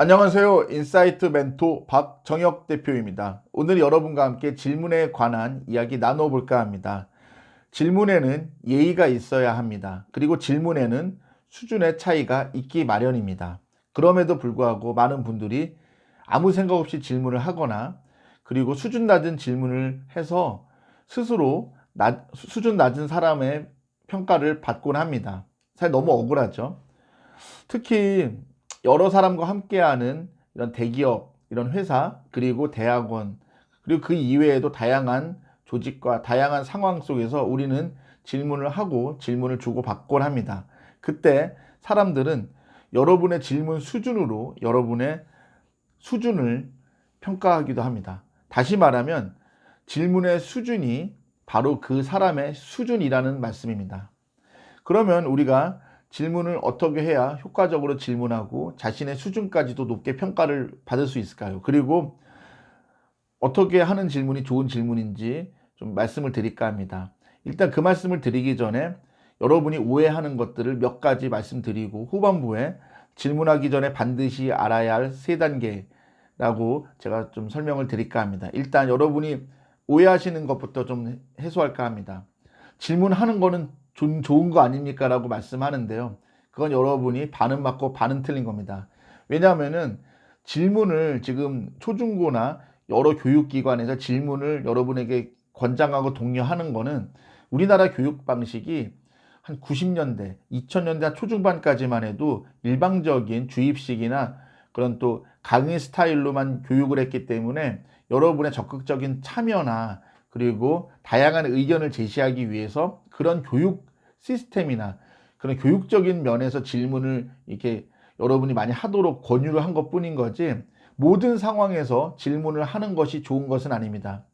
안녕하세요. 인사이트 멘토 박정혁 대표입니다. 오늘 여러분과 함께 질문에 관한 이야기 나눠볼까 합니다. 질문에는 예의가 있어야 합니다. 그리고 질문에는 수준의 차이가 있기 마련입니다. 그럼에도 불구하고 많은 분들이 아무 생각 없이 질문을 하거나 그리고 수준 낮은 질문을 해서 스스로 낮- 수준 낮은 사람의 평가를 받곤 합니다. 사실 너무 억울하죠. 특히 여러 사람과 함께하는 이런 대기업, 이런 회사, 그리고 대학원, 그리고 그 이외에도 다양한 조직과 다양한 상황 속에서 우리는 질문을 하고 질문을 주고 받곤 합니다. 그때 사람들은 여러분의 질문 수준으로 여러분의 수준을 평가하기도 합니다. 다시 말하면 질문의 수준이 바로 그 사람의 수준이라는 말씀입니다. 그러면 우리가 질문을 어떻게 해야 효과적으로 질문하고 자신의 수준까지도 높게 평가를 받을 수 있을까요? 그리고 어떻게 하는 질문이 좋은 질문인지 좀 말씀을 드릴까 합니다. 일단 그 말씀을 드리기 전에 여러분이 오해하는 것들을 몇 가지 말씀드리고 후반부에 질문하기 전에 반드시 알아야 할 세 단계라고 제가 좀 설명을 드릴까 합니다. 일단 여러분이 오해하시는 것부터 좀 해소할까 합니다. 질문하는 거는 좀 좋은 거 아닙니까? 라고 말씀하는데요. 그건 여러분이 반은 맞고 반은 틀린 겁니다. 왜냐하면은 질문을 지금 초중고나 여러 교육기관에서 질문을 여러분에게 권장하고 독려하는 거는 우리나라 교육 방식이 한 90년대, 2000년대 초중반까지만 해도 일방적인 주입식이나 그런 또 강의 스타일로만 교육을 했기 때문에 여러분의 적극적인 참여나 그리고 다양한 의견을 제시하기 위해서 그런 교육 시스템이나 그런 교육적인 면에서 질문을 이렇게 여러분이 많이 하도록 권유를 한 것 뿐인 거지 모든 상황에서 질문을 하는 것이 좋은 것은 아닙니다.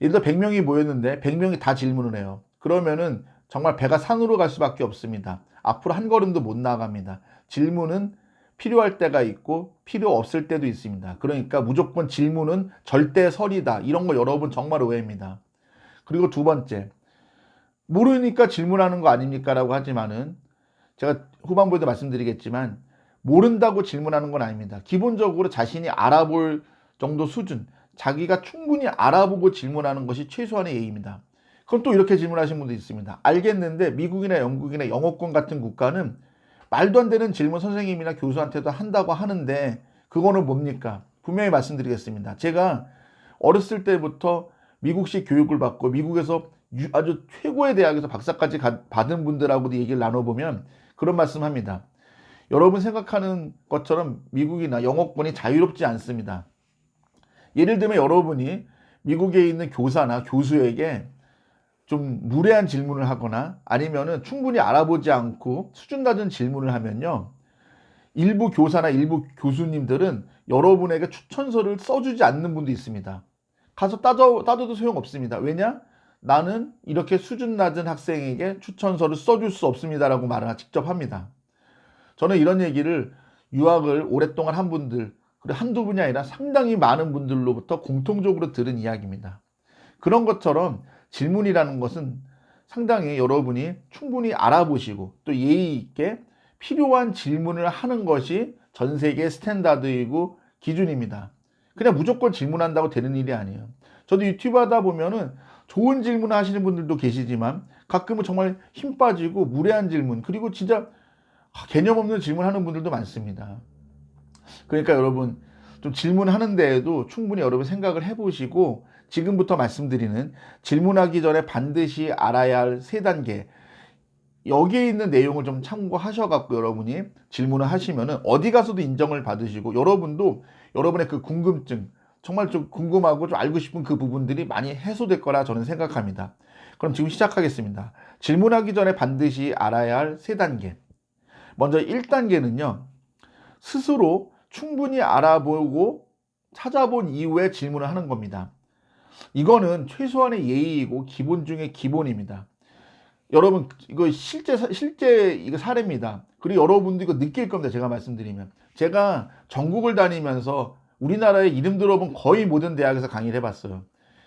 예를 들어 100명이 모였는데 100명이 다 질문을 해요. 그러면은 정말 배가 산으로 갈 수밖에 없습니다. 앞으로 한 걸음도 못 나갑니다. 질문은 필요할 때가 있고 필요 없을 때도 있습니다. 그러니까 무조건 질문은 절대설이다. 이런 거 여러분 정말 오해입니다. 그리고 두 번째, 모르니까 질문하는 거 아닙니까? 라고 하지만은 제가 후반부에도 말씀드리겠지만 모른다고 질문하는 건 아닙니다. 기본적으로 자신이 알아볼 정도 수준, 자기가 충분히 알아보고 질문하는 것이 최소한의 예의입니다. 그럼 또 이렇게 질문하신 분도 있습니다. 알겠는데 미국이나 영국이나 영어권 같은 국가는 말도 안 되는 질문 선생님이나 교수한테도 한다고 하는데 그거는 뭡니까? 분명히 말씀드리겠습니다. 제가 어렸을 때부터 미국식 교육을 받고 미국에서 유- 아주 최고의 대학에서 박사까지 가- 받은 분들하고도 얘기를 나눠보면 그런 말씀합니다. 여러분 생각하는 것처럼 미국이나 영어권이 자유롭지 않습니다. 예를 들면 여러분이 미국에 있는 교사나 교수에게 좀 무례한 질문을 하거나 아니면은 충분히 알아보지 않고 수준 낮은 질문을 하면요. 일부 교사나 일부 교수님들은 여러분에게 추천서를 써주지 않는 분도 있습니다. 가서 따져, 따져도 소용없습니다. 왜냐? 나는 이렇게 수준 낮은 학생에게 추천서를 써줄 수 없습니다라고 말을 직접 합니다. 저는 이런 얘기를 유학을 오랫동안 한 분들, 그리고 한두 분이 아니라 상당히 많은 분들로부터 공통적으로 들은 이야기입니다. 그런 것처럼 질문이라는 것은 상당히 여러분이 충분히 알아보시고 또 예의 있게 필요한 질문을 하는 것이 전 세계 스탠다드이고 기준입니다. 그냥 무조건 질문한다고 되는 일이 아니에요. 저도 유튜브 하다 보면은 좋은 질문 하시는 분들도 계시지만 가끔은 정말 힘 빠지고 무례한 질문 그리고 진짜 개념 없는 질문하는 분들도 많습니다. 그러니까 여러분 좀 질문하는 데에도 충분히 여러분 생각을 해보시고 지금부터 말씀드리는 질문하기 전에 반드시 알아야 할 세 단계 여기에 있는 내용을 좀 참고하셔갖고 여러분이 질문을 하시면은 어디 가서도 인정을 받으시고 여러분도 여러분의 그 궁금증 정말 좀 궁금하고 좀 알고 싶은 그 부분들이 많이 해소될 거라 저는 생각합니다. 그럼 지금 시작하겠습니다. 질문하기 전에 반드시 알아야 할 세 단계. 먼저 1단계는요. 스스로 충분히 알아보고 찾아본 이후에 질문을 하는 겁니다. 이거는 최소한의 예의이고 기본 중의 기본입니다. 여러분 이거 실제 사- 실제 이거 사례입니다. 그리고 여러분도 이거 느낄 겁니다. 제가 말씀드리면 제가 전국을 다니면서 우리나라에 이름 들어본 거의 모든 대학에서 강의를 해봤어요.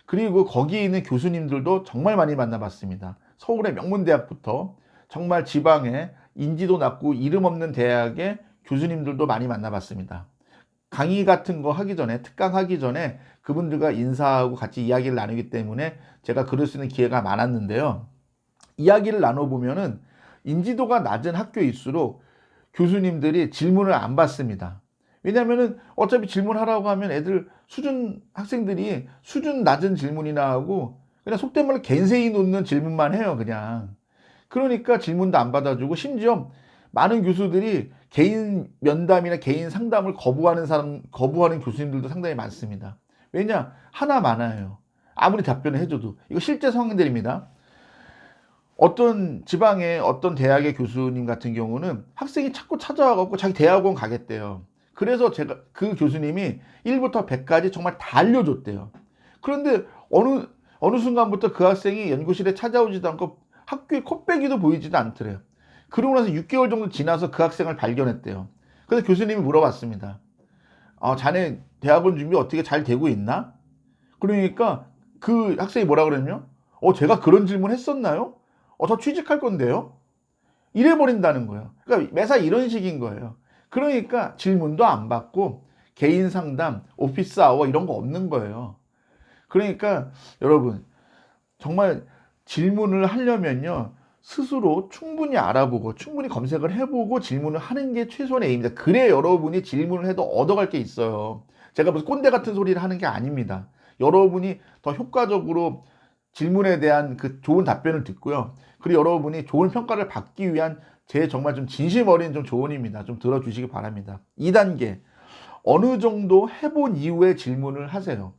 그리고 거기에 있는 교수님들도 정말 많이 만나봤습니다. 서울의 명문대학부터 정말 지방에 인지도 낮고 이름 없는 대학의 교수님들도 많이 만나봤습니다. 강의 같은 거 하기 전에 특강 하기 전에 그분들과 인사하고 같이 이야기를 나누기 때문에 제가 그럴 수 있는 기회가 많았는데요. 이야기를 나눠보면은 인지도가 낮은 학교일수록 교수님들이 질문을 안 받습니다. 왜냐면은 어차피 질문하라고 하면 애들 수준 학생들이 수준 낮은 질문이나 하고 그냥 속된 말로 겐세이 놓는 질문만 해요, 그냥. 그러니까 질문도 안 받아주고 심지어 많은 교수들이 개인 면담이나 개인 상담을 거부하는 사람, 거부하는 교수님들도 상당히 많습니다. 왜냐? 하나 많아요. 아무리 답변을 해줘도. 이거 실제 상황들입니다. 어떤 지방의 어떤 대학의 교수님 같은 경우는 학생이 자꾸 찾아와갖고 자기 대학원 가겠대요. 그래서 제가 그 교수님이 1부터 100까지 정말 다 알려줬대요. 그런데 어느 어느 순간부터 그 학생이 연구실에 찾아오지도 않고 학교에 콧배기도 보이지도 않더래요. 그러고 나서 6개월 정도 지나서 그 학생을 발견했대요. 그래서 교수님이 물어봤습니다. 아, 자네 대학원 준비 어떻게 잘 되고 있나? 그러니까 그 학생이 뭐라 그랬냐? 어, 제가 그런 질문 했었나요? 어, 저 취직할 건데요? 이래버린다는 거예요. 그러니까 매사 이런 식인 거예요. 그러니까 질문도 안 받고 개인 상담, 오피스 아워 이런 거 없는 거예요. 그러니까 여러분 정말 질문을 하려면요 스스로 충분히 알아보고 충분히 검색을 해보고 질문을 하는 게 최소한의 에임입니다. 그래 여러분이 질문을 해도 얻어갈 게 있어요. 제가 무슨 꼰대 같은 소리를 하는 게 아닙니다. 여러분이 더 효과적으로 질문에 대한 그 좋은 답변을 듣고요. 그리고 여러분이 좋은 평가를 받기 위한 제 정말 좀 진심 어린 좀 조언입니다. 좀 들어주시기 바랍니다. 2단계. 어느 정도 해본 이후에 질문을 하세요.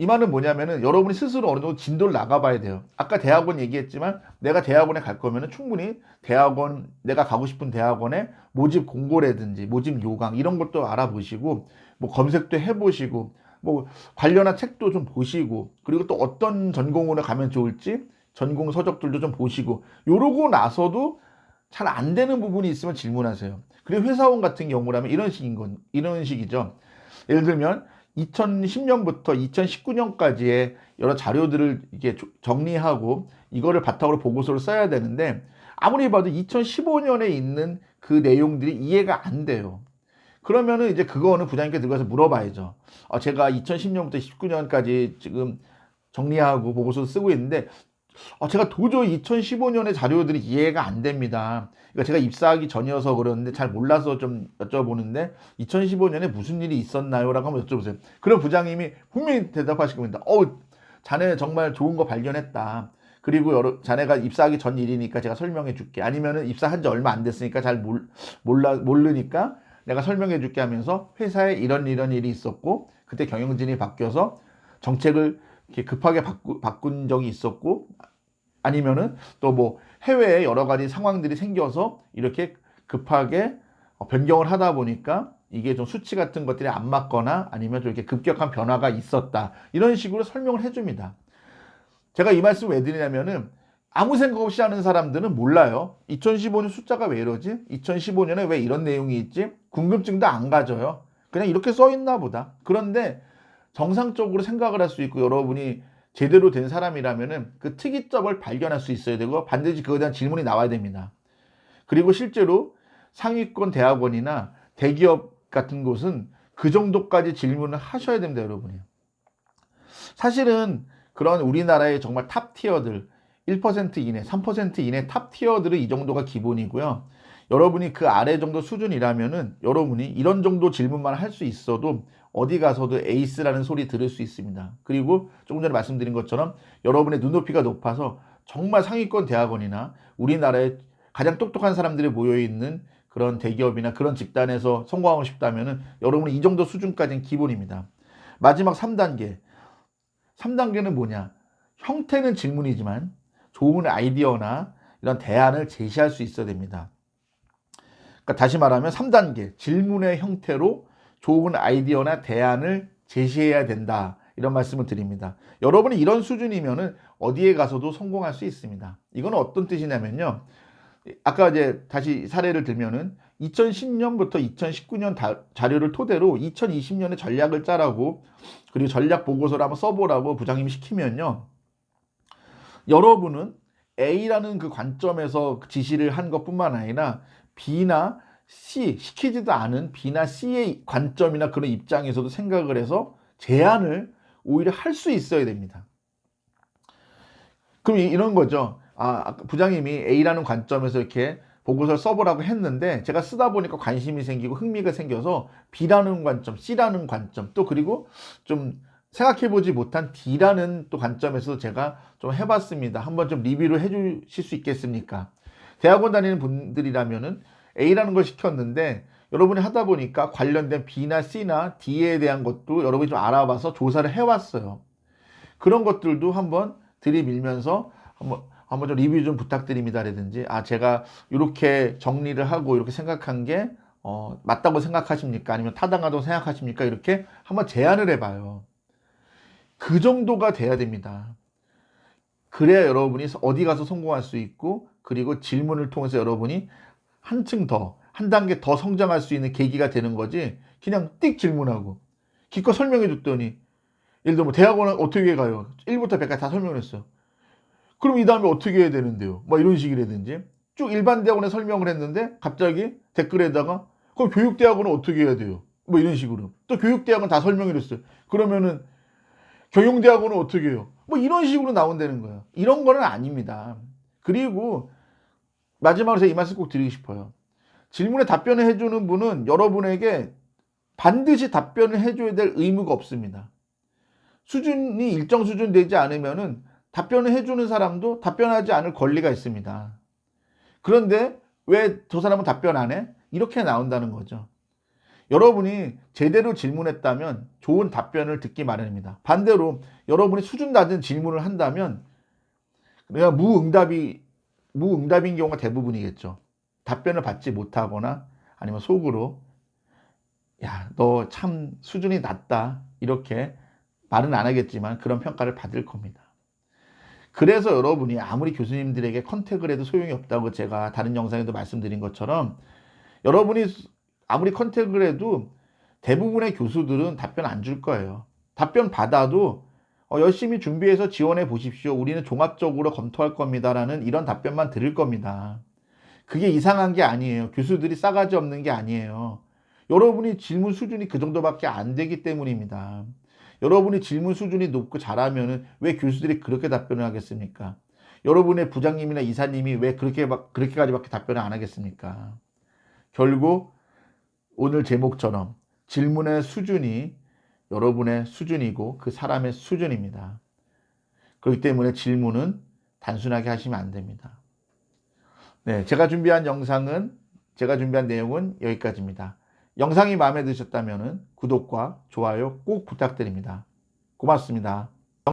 이 말은 뭐냐면은 여러분이 스스로 어느 정도 진도를 나가봐야 돼요. 아까 대학원 얘기했지만 내가 대학원에 갈 거면은 충분히 대학원, 내가 가고 싶은 대학원에 모집 공고라든지 모집 요강 이런 것도 알아보시고 뭐 검색도 해보시고 뭐 관련한 책도 좀 보시고 그리고 또 어떤 전공으로 가면 좋을지 전공 서적들도 좀 보시고 요러고 나서도 잘 안 되는 부분이 있으면 질문하세요. 그리고 회사원 같은 경우라면 이런 식인 건 이런 식이죠. 예를 들면 2010년부터 2019년까지의 여러 자료들을 이게 정리하고 이거를 바탕으로 보고서를 써야 되는데 아무리 봐도 2015년에 있는 그 내용들이 이해가 안 돼요. 그러면은 이제 그거는 부장님께 들어가서 물어봐야죠. 어, 제가 2010년부터 19년까지 지금 정리하고 보고서 쓰고 있는데 어, 제가 도저히 2015년의 자료들이 이해가 안 됩니다. 그러니까 제가 입사하기 전이어서 그러는데 잘 몰라서 좀 여쭤보는데 2015년에 무슨 일이 있었나요? 라고 한번 여쭤보세요. 그럼 부장님이 분명히 대답하실 겁니다. 어우, 자네 정말 좋은 거 발견했다. 그리고 여러, 자네가 입사하기 전 일이니까 제가 설명해 줄게. 아니면은 입사한 지 얼마 안 됐으니까 잘 몰, 몰라, 모르니까 내가 설명해 줄게 하면서 회사에 이런 이런 일이 있었고 그때 경영진이 바뀌어서 정책을 이렇게 급하게 바꾸, 바꾼 적이 있었고 아니면은 또 뭐 해외에 여러 가지 상황들이 생겨서 이렇게 급하게 어, 변경을 하다 보니까 이게 좀 수치 같은 것들이 안 맞거나 아니면 좀 이렇게 급격한 변화가 있었다. 이런 식으로 설명을 해줍니다. 제가 이 말씀 왜 드리냐면은 아무 생각 없이 하는 사람들은 몰라요. 2015년 숫자가 왜 이러지? 2015년에 왜 이런 내용이 있지? 궁금증도 안 가져요. 그냥 이렇게 써 있나 보다. 그런데 정상적으로 생각을 할 수 있고 여러분이 제대로 된 사람이라면은 그 특이점을 발견할 수 있어야 되고 반드시 그거에 대한 질문이 나와야 됩니다. 그리고 실제로 상위권 대학원이나 대기업 같은 곳은 그 정도까지 질문을 하셔야 됩니다, 여러분이. 사실은 그런 우리나라의 정말 탑 티어들 1% 이내, 3% 이내 탑 티어들은 이 정도가 기본이고요. 여러분이 그 아래 정도 수준이라면은 여러분이 이런 정도 질문만 할 수 있어도 어디 가서도 에이스라는 소리 들을 수 있습니다. 그리고 조금 전에 말씀드린 것처럼 여러분의 눈높이가 높아서 정말 상위권 대학원이나 우리나라에 가장 똑똑한 사람들이 모여 있는 그런 대기업이나 그런 집단에서 성공하고 싶다면은 여러분은 이 정도 수준까지는 기본입니다. 마지막 3단계. 3단계는 뭐냐? 형태는 질문이지만 좋은 아이디어나 이런 대안을 제시할 수 있어야 됩니다. 그러니까 다시 말하면 3단계 질문의 형태로 좋은 아이디어나 대안을 제시해야 된다. 이런 말씀을 드립니다. 여러분이 이런 수준이면은 어디에 가서도 성공할 수 있습니다. 이건 어떤 뜻이냐면요. 아까 이제 다시 사례를 들면은 2010년부터 2019년 다, 자료를 토대로 2020년에 전략을 짜라고 그리고 전략 보고서를 한번 써보라고 부장님이 시키면요. 여러분은 A라는 그 관점에서 지시를 한 것뿐만 아니라 B나 C, 시키지도 않은 B나 C의 관점이나 그런 입장에서도 생각을 해서 제안을 오히려 할 수 있어야 됩니다. 그럼 이- 이런 거죠. 아, 부장님이 A라는 관점에서 이렇게 보고서를 써보라고 했는데 제가 쓰다 보니까 관심이 생기고 흥미가 생겨서 B라는 관점, C라는 관점, 또 그리고 좀 생각해보지 못한 D라는 또 관점에서 제가 좀 해봤습니다. 한번 좀 리뷰를 해주실 수 있겠습니까? 대학원 다니는 분들이라면은 A라는 걸 시켰는데 여러분이 하다 보니까 관련된 B나 C나 D에 대한 것도 여러분이 좀 알아봐서 조사를 해왔어요. 그런 것들도 한번 들이밀면서 한번 한번 좀 리뷰 좀 부탁드립니다라든지 아 제가 이렇게 정리를 하고 이렇게 생각한 게 어, 맞다고 생각하십니까? 아니면 타당하다고 생각하십니까? 이렇게 한번 제안을 해봐요. 그 정도가 돼야 됩니다. 그래야 여러분이 어디 가서 성공할 수 있고 그리고 질문을 통해서 여러분이 한층 더, 한 단계 더 성장할 수 있는 계기가 되는 거지 그냥 띡 질문하고 기껏 설명해 줬더니 예를 들어 뭐 대학원은 어떻게 가요? 1부터 100까지 다 설명했어. 그럼 이 다음에 어떻게 해야 되는데요? 뭐 이런 식이라든지 쭉 일반 대학원에 설명을 했는데 갑자기 댓글에다가 그럼 교육대학원은 어떻게 해야 돼요? 뭐 이런 식으로 또 교육대학원 다 설명을 했어요. 그러면은 경영대학원은 어떻게 해요? 뭐 이런 식으로 나온다는 거예요. 이런 거는 아닙니다. 그리고 마지막으로 제가 이 말씀 꼭 드리고 싶어요. 질문에 답변을 해주는 분은 여러분에게 반드시 답변을 해줘야 될 의무가 없습니다. 수준이 일정 수준 되지 않으면은 답변을 해주는 사람도 답변하지 않을 권리가 있습니다. 그런데 왜 저 사람은 답변 안 해? 이렇게 나온다는 거죠. 여러분이 제대로 질문했다면 좋은 답변을 듣기 마련입니다. 반대로 여러분이 수준 낮은 질문을 한다면 내가 무응답이 무응답인 경우가 대부분이겠죠. 답변을 받지 못하거나 아니면 속으로 야, 너 참 수준이 낮다. 이렇게 말은 안 하겠지만 그런 평가를 받을 겁니다. 그래서 여러분이 아무리 교수님들에게 컨택을 해도 소용이 없다고 제가 다른 영상에도 말씀드린 것처럼 여러분이 아무리 컨택을 해도 대부분의 교수들은 답변 안 줄 거예요. 답변 받아도 어, 열심히 준비해서 지원해 보십시오. 우리는 종합적으로 검토할 겁니다라는 이런 답변만 들을 겁니다. 그게 이상한 게 아니에요. 교수들이 싸가지 없는 게 아니에요. 여러분이 질문 수준이 그 정도밖에 안 되기 때문입니다. 여러분이 질문 수준이 높고 잘하면은 왜 교수들이 그렇게 답변을 하겠습니까? 여러분의 부장님이나 이사님이 왜 그렇게 막 그렇게까지밖에 답변을 안 하겠습니까? 결국 오늘 제목처럼 질문의 수준이 여러분의 수준이고 그 사람의 수준입니다. 그렇기 때문에 질문은 단순하게 하시면 안 됩니다. 네, 제가 준비한 영상은 제가 준비한 내용은 여기까지입니다. 영상이 마음에 드셨다면 구독과 좋아요 꼭 부탁드립니다. 고맙습니다.